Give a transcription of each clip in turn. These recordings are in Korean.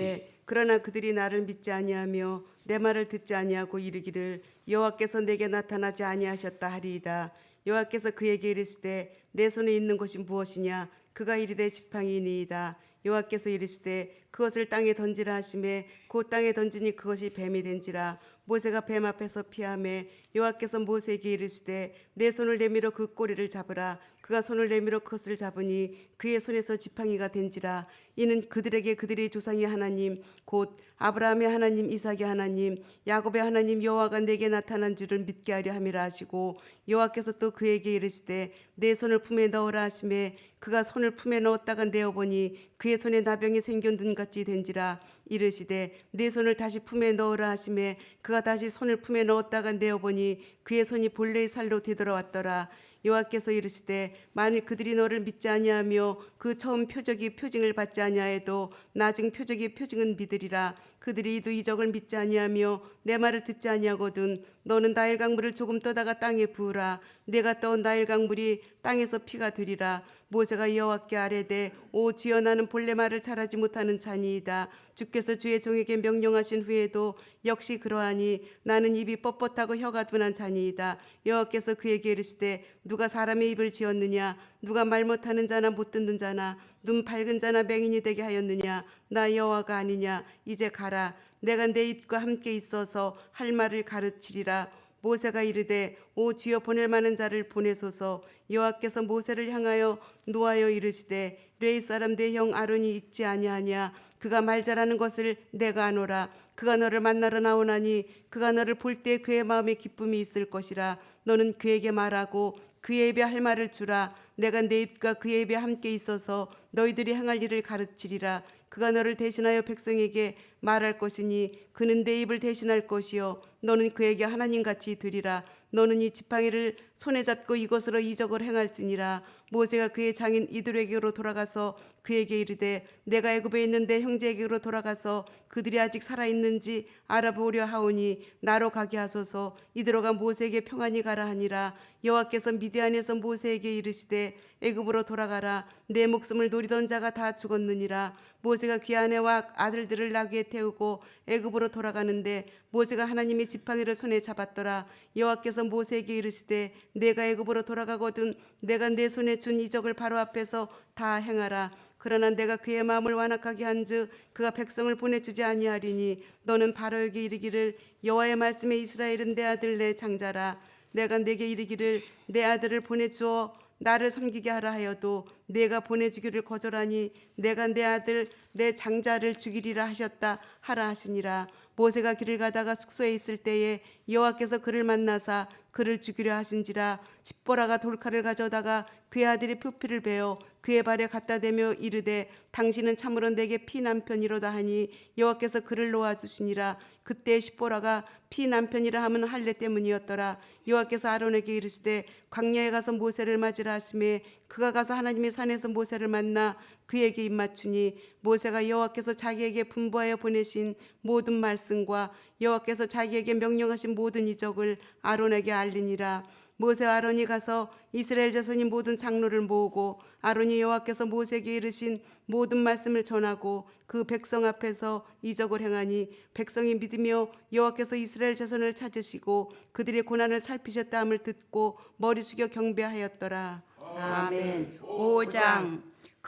이르시되 그러나 그들이 나를 믿지 아니하며 내 말을 듣지 아니하고 이르기를 여호와께서 내게 나타나지 아니하셨다 하리이다. 여호와께서 그에게 이르시되 내 손에 있는 것이 무엇이냐? 그가 이르되 지팡이니이다. 여호와께서 이르시되 그것을 땅에 던지라 하심에 그 땅에 던지니 그것이 뱀이 된지라 모세가 뱀 앞에서 피함에 여호와께서 모세에게 이르시되 내 손을 내밀어 그 꼬리를 잡으라. 그가 손을 내밀어 그것을 잡으니 그의 손에서 지팡이가 된지라. 이는 그들에게 그들의 조상의 하나님 곧 아브라함의 하나님 이삭의 하나님 야곱의 하나님 여호와가 내게 나타난 줄을 믿게 하려 함이라 하시고 여호와께서 또 그에게 이르시되 내 손을 품에 넣으라 하심에 그가 손을 품에 넣었다가 내어보니 그의 손에 나병이 생겨 눈같이 된지라 이르시되 내 손을 다시 품에 넣으라 하심에 그가 다시 손을 품에 넣었다가 내어보니 그의 손이 본래의 살로 되돌아왔더라. 여호와께서 이르시되 만일 그들이 너를 믿지 아니하며 그 처음 표적이 표징을 받지 아니하여도 나중 표적이 표징은 믿으리라. 그들이 이도 이적을 믿지 아니하며 내 말을 듣지 아니하거든 너는 나일 강물을 조금 떠다가 땅에 부으라. 내가 떠온 나일 강물이 땅에서 피가 되리라 모세가 여호와께 아뢰되 오 주여 나는 본래 말을 잘하지 못하는 자니이다. 주께서 주의 종에게 명령하신 후에도 역시 그러하니 나는 입이 뻣뻣하고 혀가 둔한 자니이다. 여호와께서 그에게 이르시되 누가 사람의 입을 지었느냐? 누가 말 못하는 자나 못 듣는 자나? 눈 밝은 자나 맹인이 되게 하였느냐? 나 여호와가 아니냐? 이제 가라. 내가 내 입과 함께 있어서 할 말을 가르치리라 모세가 이르되 오 주여 보낼 만한 자를 보내소서. 여호와께서 모세를 향하여 노하여 이르시되 레이 사람 내 형 아론이 있지 아니하냐? 그가 말 잘하는 것을 내가 아노라. 그가 너를 만나러 나오나니 그가 너를 볼 때 그의 마음에 기쁨이 있을 것이라. 너는 그에게 말하고 그의 입에 할 말을 주라. 내가 내 입과 그의 입에 함께 있어서 너희들이 행할 일을 가르치리라. 그가 너를 대신하여 백성에게 말할 것이니 그는 내 입을 대신할 것이요. 너는 그에게 하나님 같이 되리라. 너는 이 지팡이를 손에 잡고 이것으로 이적을 행할지니라 모세가 그의 장인 이들에게로 돌아가서 그에게 이르되 내가 애굽에 있는 내 형제에게로 돌아가서 그들이 아직 살아 있는지 알아보려 하오니 나로 가게 하소서. 이들어가 모세에게 평안히 가라 하니라. 여호와께서 미디안에서 모세에게 이르시되 애굽으로 돌아가라. 내 목숨을 노리던 자가 다 죽었느니라. 모세가 귀 아내와 아들들을 나귀에 태우고 애굽으로 돌아가는데 모세가 하나님의 지팡이를 손에 잡았더라. 여호와께서 모세에게 이르시되 내가 애굽으로 돌아가거든 내가 내 손에 준 이적을 바로 앞에서 다 행하라. 그러나 내가 그의 마음을 완악하게 한즉 그가 백성을 보내주지 아니하리니 너는 바로에게 이르기를 여호와의 말씀에 이스라엘은 내 아들 내 장자라. 내가 내게 이르기를 내 아들을 보내주어 나를 섬기게 하라 하여도 내가 보내주기를 거절하니 내가 내 아들 내 장자를 죽이리라 하셨다 하라 하시니라. 모세가 길을 가다가 숙소에 있을 때에 여호와께서 그를 만나사 그를 죽이려 하신지라 십보라가 돌칼을 가져다가 그의 아들의 표피를 베어 그의 발에 갖다 대며 이르되 당신은 참으로 내게 피 남편이로다 하니 여호와께서 그를 놓아 주시니라. 그때 십보라가 피 남편이라 함은 할례 때문이었더라. 여호와께서 아론에게 이르시되 광야에 가서 모세를 맞으라 하심에 그가 가서 하나님의 산에서 모세를 만나 그에게 입맞추니 모세가 여호와께서 자기에게 분부하여 보내신 모든 말씀과 여호와께서 자기에게 명령하신 모든 이적을 아론에게 알리니라 모세와 아론이 가서 이스라엘 자손이 모든 장로를 모으고 아론이 여호와께서 모세에게 이르신 모든 말씀을 전하고 그 백성 앞에서 이적을 행하니 백성이 믿으며 여호와께서 이스라엘 자손을 찾으시고 그들의 고난을 살피셨다함을 듣고 머리 숙여 경배하였더라. 아멘. 5장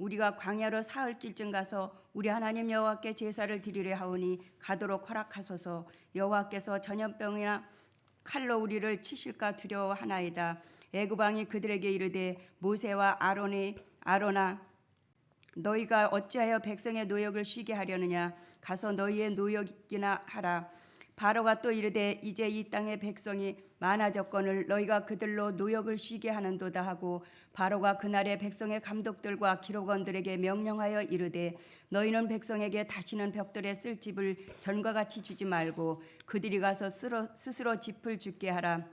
우리가 광야로 사흘 길쯤 가서 우리 하나님 여호와께 제사를 드리려 하오니 가도록 허락하소서. 여호와께서 전염병이나 칼로 우리를 치실까 두려워하나이다. 애굽왕이 그들에게 이르되 모세와 아론이 아론아 너희가 어찌하여 백성의 노역을 쉬게 하려느냐? 가서 너희의 노역이나 하라. 바로가 또 이르되 이제 이 땅의 백성이 많아졌거늘 너희가 그들로 노역을 쉬게 하는도다 하고 바로가 그날의 백성의 감독들과 기록원들에게 명령하여 이르되 너희는 백성에게 다시는 벽돌에 쓸 집을 전과 같이 주지 말고 그들이 가서 스스로, 스스로 집을 죽게 하라.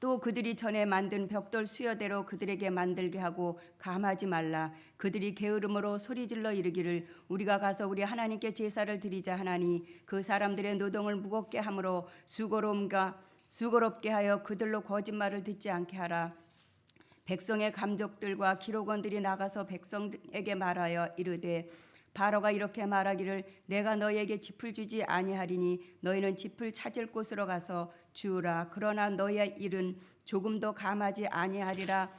또 그들이 전에 만든 벽돌 수여대로 그들에게 만들게 하고 감하지 말라. 그들이 게으름으로 소리질러 이르기를 우리가 가서 우리 하나님께 제사를 드리자 하나니 그 사람들의 노동을 무겁게 함으로 수고로움과 수고롭게 하여 그들로 거짓말을 듣지 않게 하라. 백성의 감족들과 기록원들이 나가서 백성에게 말하여 이르되 바로가 이렇게 말하기를 내가 너희에게 짚을 주지 아니하리니 너희는 짚을 찾을 곳으로 가서 주우라. 그러나 너희의 일은 조금도 감하지 아니하리라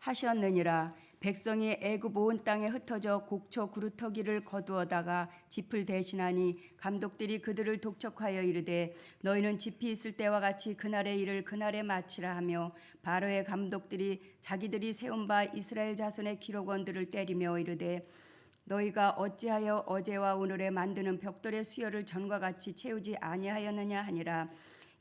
하셨느니라 백성이 애굽 온 땅에 흩어져 곡초 구루터기를 거두어다가 짚을 대신하니 감독들이 그들을 독촉하여 이르되 너희는 짚이 있을 때와 같이 그날의 일을 그날에 마치라 하며 바로의 감독들이 자기들이 세운 바 이스라엘 자손의 기록원들을 때리며 이르되 너희가 어찌하여 어제와 오늘에 만드는 벽돌의 수여를 전과 같이 채우지 아니하였느냐 하니라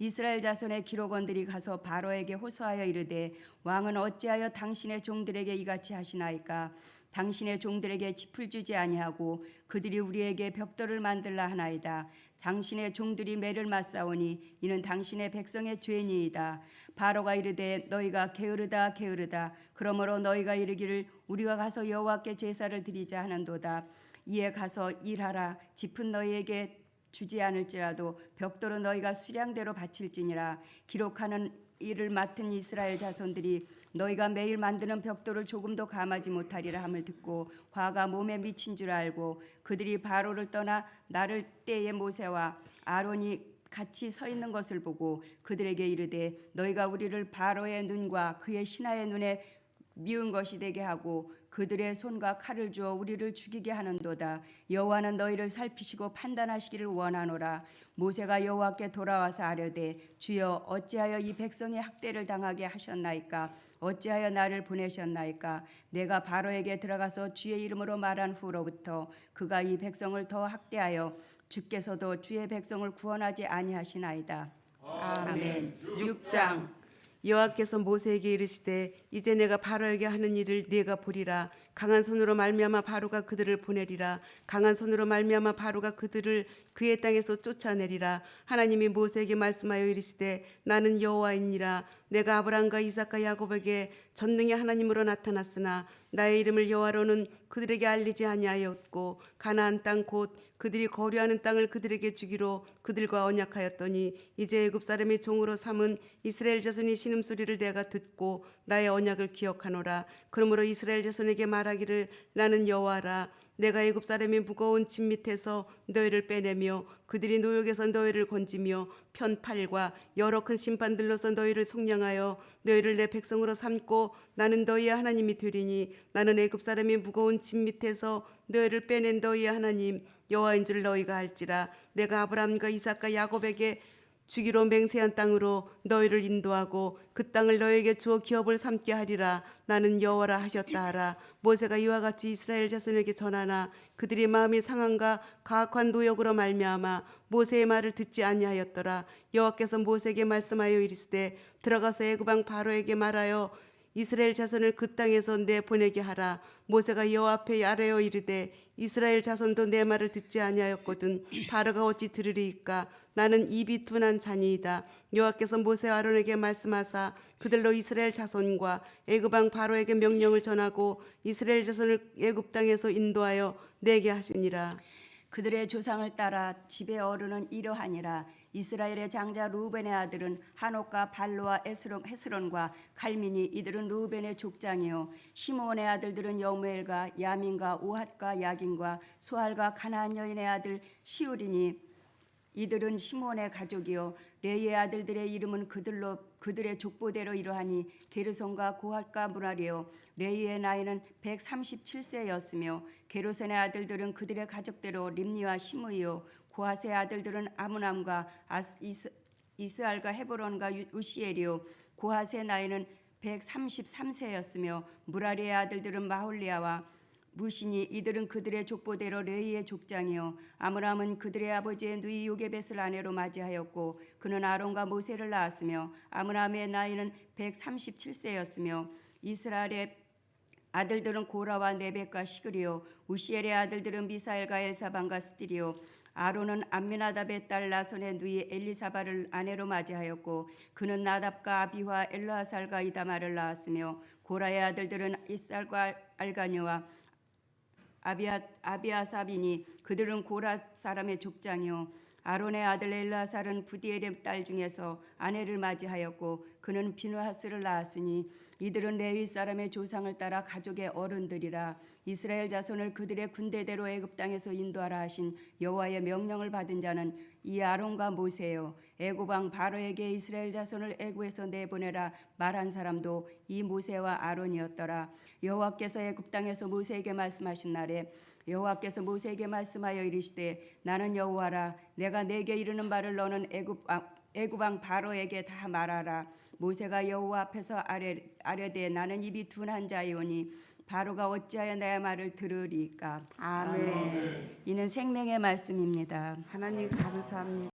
이스라엘 자손의 기록원들이 가서 바로에게 호소하여 이르되 왕은 어찌하여 당신의 종들에게 이같이 하시나이까? 당신의 종들에게 짚을 주지 아니하고 그들이 우리에게 벽돌을 만들라 하나이다. 당신의 종들이 매를 맞사오니 이는 당신의 백성의 죄니이다. 바로가 이르되 너희가 게으르다 게으르다. 그러므로 너희가 이르기를 우리가 가서 여호와께 제사를 드리자 하는도다. 이에 가서 일하라. 짚은 너희에게 주지 않을지라도 벽돌은 너희가 수량대로 바칠지니라. 기록하는 일을 맡은 이스라엘 자손들이 너희가 매일 만드는 벽돌을 조금도 감하지 못하리라 함을 듣고 화가 몸에 미친 줄 알고 그들이 바로를 떠나 나를 때의 모세와 아론이 같이 서 있는 것을 보고 그들에게 이르되 너희가 우리를 바로의 눈과 그의 신하의 눈에 미운 것이 되게 하고 그들의 손과 칼을 주어 우리를 죽이게 하는도다. 여호와는 너희를 살피시고 판단하시기를 원하노라. 모세가 여호와께 돌아와서 아뢰되 주여 어찌하여 이 백성이 학대를 당하게 하셨나이까? 어찌하여 나를 보내셨나이까? 내가 바로에게 들어가서 주의 이름으로 말한 후로부터 그가 이 백성을 더 학대하여 주께서도 주의 백성을 구원하지 아니하시나이다. 아멘. 6장 여호와께서 모세에게 이르시되 이제 내가 바로에게 하는 일을 네가 보리라. 강한 손으로 말미암아 바로가 그들을 보내리라. 강한 손으로 말미암아 바로가 그들을 그의 땅에서 쫓아내리라. 하나님이 모세에게 말씀하여 이르시되 나는 여호와이니라. 내가 아브라함과 이삭과 야곱에게 전능의 하나님으로 나타났으나 나의 이름을 여호와로는 그들에게 알리지 아니하였고 가나안 땅 곧 그들이 거류하는 땅을 그들에게 주기로 그들과 언약하였더니 이제 애굽 사람의 종으로 삼은 이스라엘 자손이 신음 소리를 내가 듣고 나의 언약을 기억하노라. 그러므로 이스라엘 자손에게 말하기를 나는 여호와라 내가 애굽 사람의 무거운 짐 밑에서 너희를 빼내며 그들이 노역에서 너희를 건지며 편팔과 여러 큰 심판들로서 너희를 속량하여 너희를 내 백성으로 삼고 나는 너희의 하나님이 되리니 나는 애굽 사람의 무거운 짐 밑에서 너희를 빼낸 너희의 하나님 여호와인 줄 너희가 알지라. 내가 아브라함과 이삭과 야곱에게 주기로 맹세한 땅으로 너희를 인도하고 그 땅을 너희에게 주어 기업을 삼게 하리라. 나는 여호와라 하셨다 하라. 모세가 이와 같이 이스라엘 자손에게 전하나 그들의 마음이 상한가 가악한 노역으로 말미암아 모세의 말을 듣지 아니하였더라. 여호와께서 모세에게 말씀하여 이르시되 들어가서 애굽왕 바로에게 말하여 이스라엘 자손을 그 땅에서 내 보내게 하라. 모세가 여호와 앞에 아뢰어 이르되 이스라엘 자손도 내 말을 듣지 아니하였거든 바로가 어찌 들으리이까? 나는 입이 둔한 자니이다. 여호와께서 모세와 아론에게 말씀하사 그들로 이스라엘 자손과 애굽 왕 바로에게 명령을 전하고 이스라엘 자손을 애굽 땅에서 인도하여 내게 하시니라 그들의 조상을 따라 집의 어른은 이러하니라 이스라엘의 장자 루벤의 아들은 한옥과 발로와 에스론, 헤스론과 칼민이 이들은 루벤의 족장이요. 시므온의 아들들은 여무엘과 야민과 오핫과 야긴과 소할과 가나안 여인의 아들 시우리니 이들은 시몬의 가족이요. 레이의 아들들의 이름은 그들로 그들의 족보대로 이러하니 게르손과 고핫과 무라리요. 레이의 나이는 137세였으며 게르손의 아들들은 그들의 가족대로 림니와 시므이요 고핫의 아들들은 아므남과 이스, 이스알과 헤브론과 유- 우시엘이요. 고핫의 나이는 133세였으며 무라리의 아들들은 마홀리아와 무시니 이들은 그들의 족보대로 레이의 족장이요. 아므람은 그들의 아버지의 누이 요게벳을 아내로 맞이하였고 그는 아론과 모세를 낳았으며 아므람의 나이는 137세였으며 이스라엘의 아들들은 고라와 네벡과 시그리요. 우시엘의 아들들은 미사엘과 엘사반과 스디리요 아론은 암미나답의 딸 나손의 누이 엘리사바를 아내로 맞이하였고 그는 나답과 아비와 엘라살과 이다마를 낳았으며 고라의 아들들은 이살과 알가니와 아비아 아비아사비니 그들은 고라 사람의 족장이요 아론의 아들 엘라살은 부디엘의 딸 중에서 아내를 맞이하였고 그는 비누하스를 낳았으니 이들은 레위 사람의 조상을 따라 가족의 어른들이라 이스라엘 자손을 그들의 군대대로 애굽 땅에서 인도하라 하신 여호와의 명령을 받은 자는 이 아론과 모세요 애굽 왕 바로에게 이스라엘 자손을 애굽에서 내보내라 말한 사람도 이 모세와 아론이었더라. 여호와께서 애굽 땅에서 모세에게 말씀하신 날에 여호와께서 모세에게 말씀하여 이르시되 나는 여호와라 내가 내게 이르는 바를 너는 애굽 왕- 애굽 왕 바로에게 다 말하라. 모세가 여호와 앞에서 아뢰 아뢰되 나는 입이 둔한 자이오니 바로가 어찌하여 내 말을 들으리까 아멘. 이는 생명의 말씀입니다. 하나님 감사합니다.